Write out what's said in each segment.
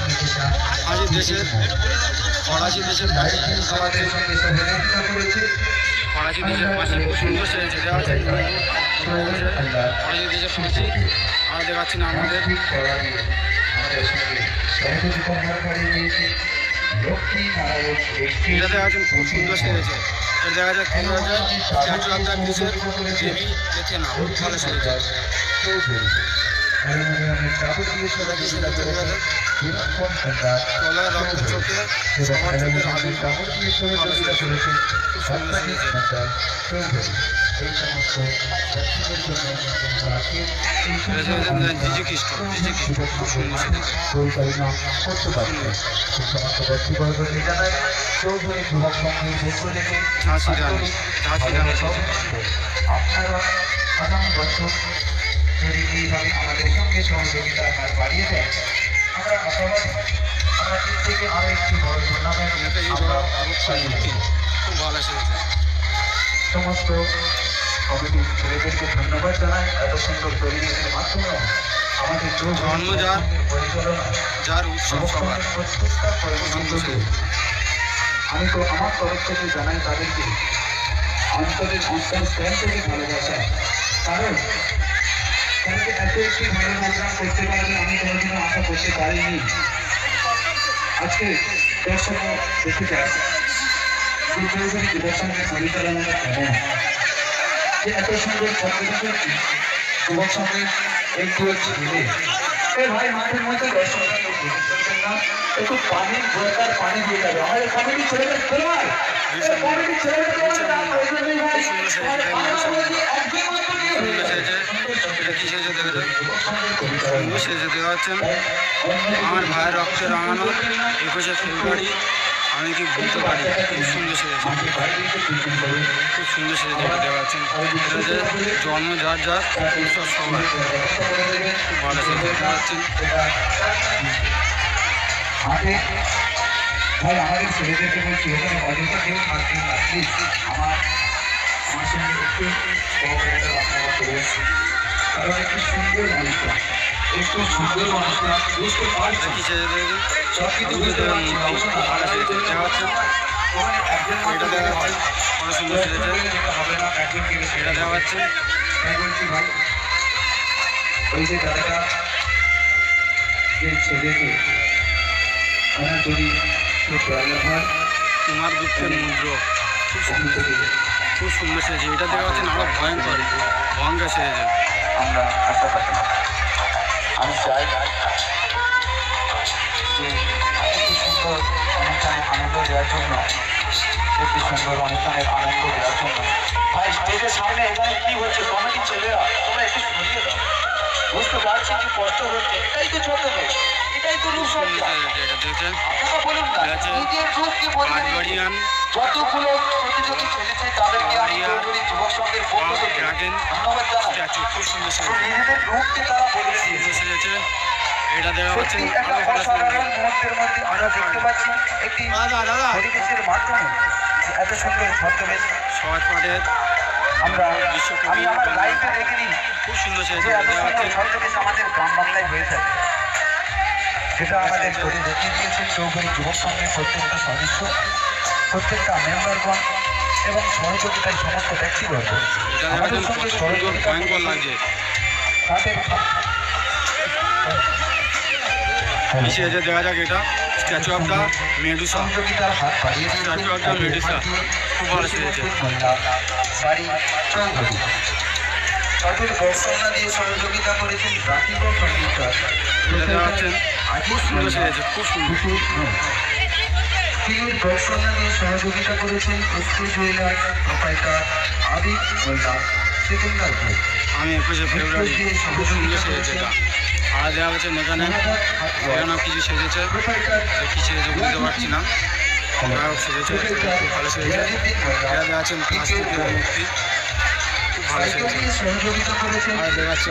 বিদেশা দেশের ফরাসি দেশের লাইটিং আমাদের সঙ্গে সহযোগিতা সুন্দর সেরেছে দেওয়া আছে ফরাসি দেশের পাশে আর দেখাচ্ছি না আমাদের আমাদের এটা দেখা যাচ্ছে খুব সুন্দর সেরেছে এটা দেখা যাচ্ছে দেখে না ভালো সেরেছে যাবতীয় সহযোগিতা করেছে বিনোদন সরকার চোখের আগুন যাবতীয় সহযোগিতা করেছে রানী আপনারা আগামী বছর যদি এইভাবে আমাদের সঙ্গে সহযোগিতা হাত বাড়িয়ে দেয় আমরা আশাবাদী আমরা এর থেকে আরও একটি বড় টুর্নামেন্ট খুব ভালো সমস্ত কমিটির ছেলেদেরকে ধন্যবাদ জানাই। এত সুন্দর পরিবেশের মাধ্যমে আমাদের জন্ম যার- যার উৎসব সবার। আমি তো আমার তরফ থেকে জানাই তাদেরকে অন্তরের অন্তর স্তর থেকে ভালোবাসা। কারণ তাদেরকে এত একটি ভালো প্রোগ্রাম করতে পারবে আমি কোনোদিনও আশা করতে পারিনি। আজকে দর্শকও দেখতে চাই যে চৌধুরী যুবসংঘের পরিচালনাটা কেমন? যে এত সুন্দর যুবক সঙ্গে একটু ভাই, মাঠের মধ্যে থাকবেন না। একটু পানির দরকার পানি দিয়ে যাবে। আমাদের কমিটি ছেলেদের কমিটি ছেলেদের ভাই আমার ভাইয়ের রক্তে রাঙানো একুশে ফেব্রুয়ারি। আমি কি ভুলতে পারি? খুব সুন্দর করুন। খুব সুন্দর সেরেছে এটা দেখা যাচ্ছে এটা যে জন্ম যার যার উৎসব সবার। খুব। ভালো সেরেছে দেখা যাচ্ছেন মাঠে ভাই আমাদের ছেলেদেরকে বলছি এখানে অযথা কেউ থাকবেন না প্লিজ আমার আমার সঙ্গে একটু কোঅপারেটার আপনারা করবেন কারণ একটু সুন্দর মানুষটা একটু সুন্দর মানুষটা বুঝতে পারছি এটা কি সেরেছে দেখে সব কিছু বুঝতে পারছি মূর্তি খুব ভালো সেরেছে দেখা যাচ্ছে ওখানে একজন এটা দেখা যাচ্ছে কত সুন্দর সেরেছে যেটা হবে না একজনকে এটা দেখা যাচ্ছে তাই বলছি ভাই ওই যে দাদাটা যে ছেলেকে কেউ প্রবলেম তোমার দুঃখের মুদ্র খুব সুন্দর খুব সুন্দর এটা দেখা যাচ্ছে আরও ভয়ঙ্কর। ভয়ঙ্কর সেরেছে আমরা আশা পাচ্ছি আমি চাই যে একটি সুন্দর অনুষ্ঠানে আনন্দ দেওয়ার জন্য একটি সুন্দর অনুষ্ঠানের আনন্দ দেওয়ার জন্য। ভাই স্টেজের সামনে এখানে কি হচ্ছে কমিটির ছেলেরা তোমরা একটু সরিয়ে দাও। বুঝতে পারছি কি কষ্ট হচ্ছে এটাই তো ছোট যতগুলো প্রতিযোগী খেলেছে তাদেরকে আমি সংঘের পক্ষ থেকে ধন্যবাদ জানাই। নিজেদের রূপকে তারা দিয়েছে এটা একটা অসাধারণ মুহূর্তের মধ্যে আমরা দেখতে পাচ্ছি একটি পরিবেশের মাধ্যমে। এত সুন্দর ছদ্মবেশ। সহজ পাঠের আমরা বিশ্বকবি আমি আমার লাইফে দেখিনি। খুব সুন্দর ছদ্মবেশ আমাদের গ্রাম বাংলায় হয়ে থাকে। যেটা আমাদের করে দেখিয়ে দিয়েছে চৌধুরী যুবক সংঘের প্রত্যেকটা সদস্য প্রত্যেকটা মেম্বারগণ এবং সহযোগিতার সমস্ত ব্যক্তিবর্গ। আমাদের সঙ্গে সহযোগিতা তাদের সেরেছে দেখা যাক এটা। Statue of the Medusa Statue of the Medusa। খুব ভালো সেজেছে। তাদের বর্ষণা দিয়ে সহযোগিতা করেছেন রাকিব দেখা খুব সুন্দর সেরেছে খুব সুন্দর তিনি দিয়ে সহযোগিতা করেছেন SK jeweller proprietor Abid Molla Sekendarpur আমি একুশে ফেব্রুয়ারি খুব সুন্দর সেরেছে আর দেখা যাচ্ছে এখানে এখানেও কিছু সেজেছে কি সেজেছে বুঝতে পারছি না। যাই সেজেছে খুব ভালো সেজেছে। দেখা প্লাস্টিকের মূর্তি খুব ভালো সেজেছে। আর দেখা যাচ্ছে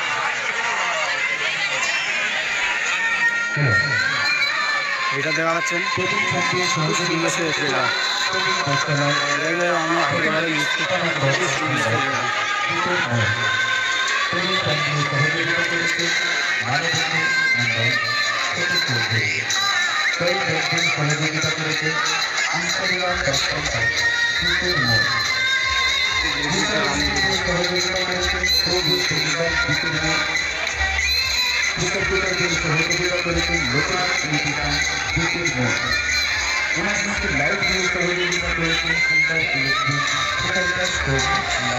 এটা দেখা প্রদীপ তাকে খুব সুন্দর সহযোগিতা সেরেছে এটা বর্তমান এটাকে আমি একেবারে মিস করতে পারি না। খুব সুন্দর সেরেছে এটা। ভূপেশ মোড় প্রদীপ তাকে সহযোগিতা করেছে মানবী মন্ডল ছোট চৌধুরী সেই ব্যক্তি সহযোগিতা করেছে আন্তরিক দর্শন ভূপেশ মোড় সহযোগিতা করেছে সৌভিক সুবিধার ভূপেশ মোড় বিতর্কিতদের সহযোগিতা করেছে লোকনাথ নিকিতান ভূপেশ মোড় এমার্জেন্সি লাইট দিয়ে সহযোগিতা করেছে সুন্দর ইলেকট্রিক সুপারকার স্টোভ লাভ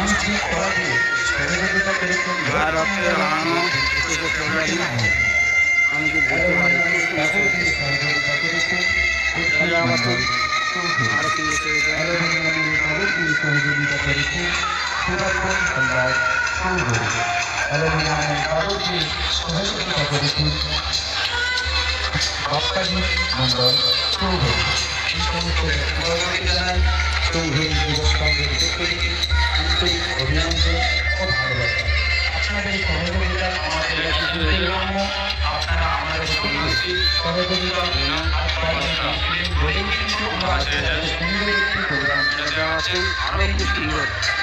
মানসিক করা দিয়ে সহযোগিতা করেছেন ভারতের আনো একুশে ফেব্রুয়ারি আমি কি বলতে পারি খুব সুন্দর করেছে চৌধুরী অ্যালুমিনিয়ামের কাগজে সহযোগিতা করেছেন বাপ্পাজি মন্ডল চৌধুরী এই সমস্ত ব্যক্তিবর্গকে জানাই চৌধুরী যুবক সংঘের পক্ষ থেকে আন্তরিক অভিনন্দন ও ভালোবাসা আপনাদের সহযোগিতা আমাদের কাছে প্রয়োজনীয়। আপনারা আমাদের সঙ্গে সহযোগিতা বলেই কিন্তু আমরা আজকে সুন্দর একটি প্রোগ্রাম আছেন আরও খুব সুন্দর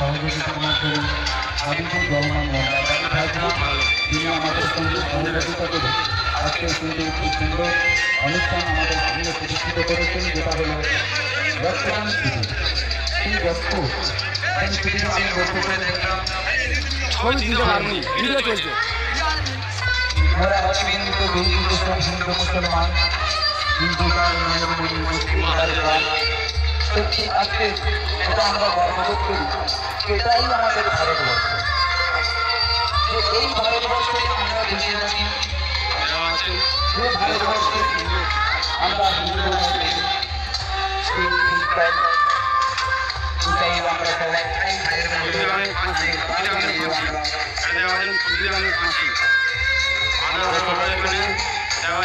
খুব সেরেছে খুব সুন্দর একটা ভালো তিনি আমাদের সঙ্গে সহযোগিতা করে আজকে কিন্তু একটি সুন্দর অনুষ্ঠান আমাদের সামনে প্রতিষ্ঠিত করেছেন যেটা হিন্দু হিন্দু মুসলমান হিন্দুকার সত্যি আজকে এটা আমরা গর্ববোধ করি। এটাই আমাদের ভারতবর্ষ। যে এই ভারতবর্ষে আমরা বেঁচে আছি যে ভারতবর্ষে আমরা হিন্দু আমরা সবাই ফাঁসি ক্ষুদিরামের দেওয়া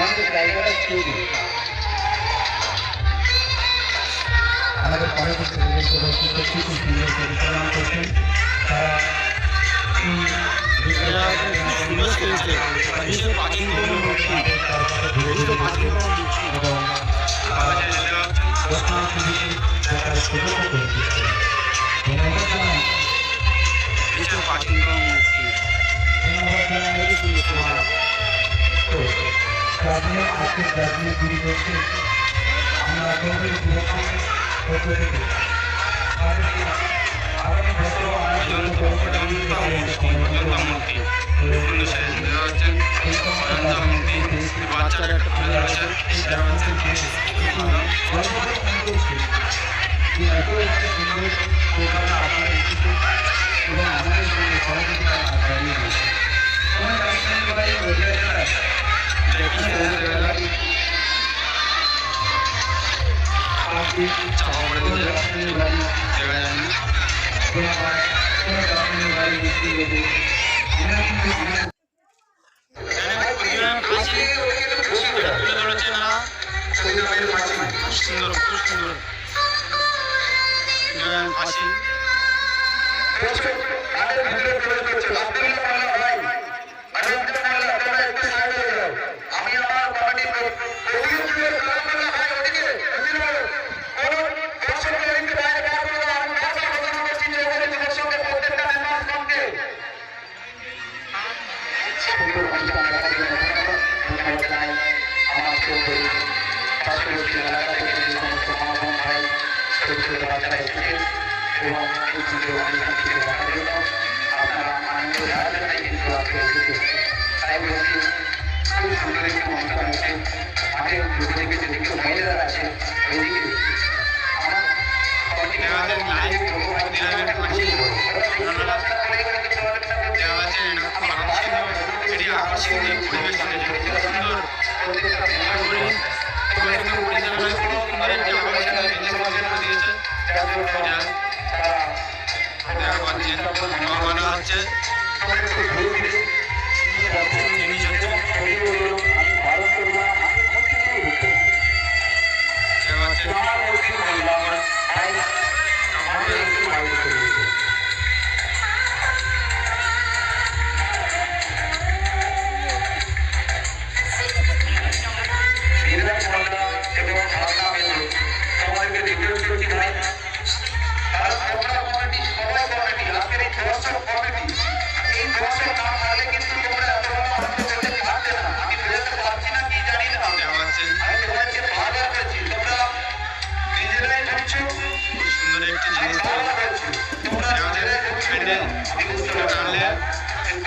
সঙ্গে ড্রাইভারের তৈরি। আমাদের কমিটি ছেলেদেরকে খুব সুন্দর পরিচালনা করছেন। তারা ধন্যবাদ জানাই বিশ্ব প্রাচীনতম মূর্তি ধন্যবাদ জানাই খুবই সুন্দর সেরেছে তো গ্রামীণ আজকে গ্রামীণ দিন করছে আমরা আপনাদের যুবকের পক্ষ থেকে তাদেরকে আগামী বছর অজন্তা আপনি চাপা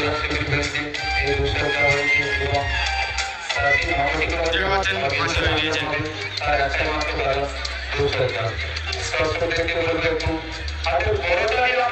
用してくれて、えー、ご視聴いただいていれば、あ今日もお越しいただきまして、誠にありがとうございます。どうしたらいいか。スタッフで協力あと5、6台は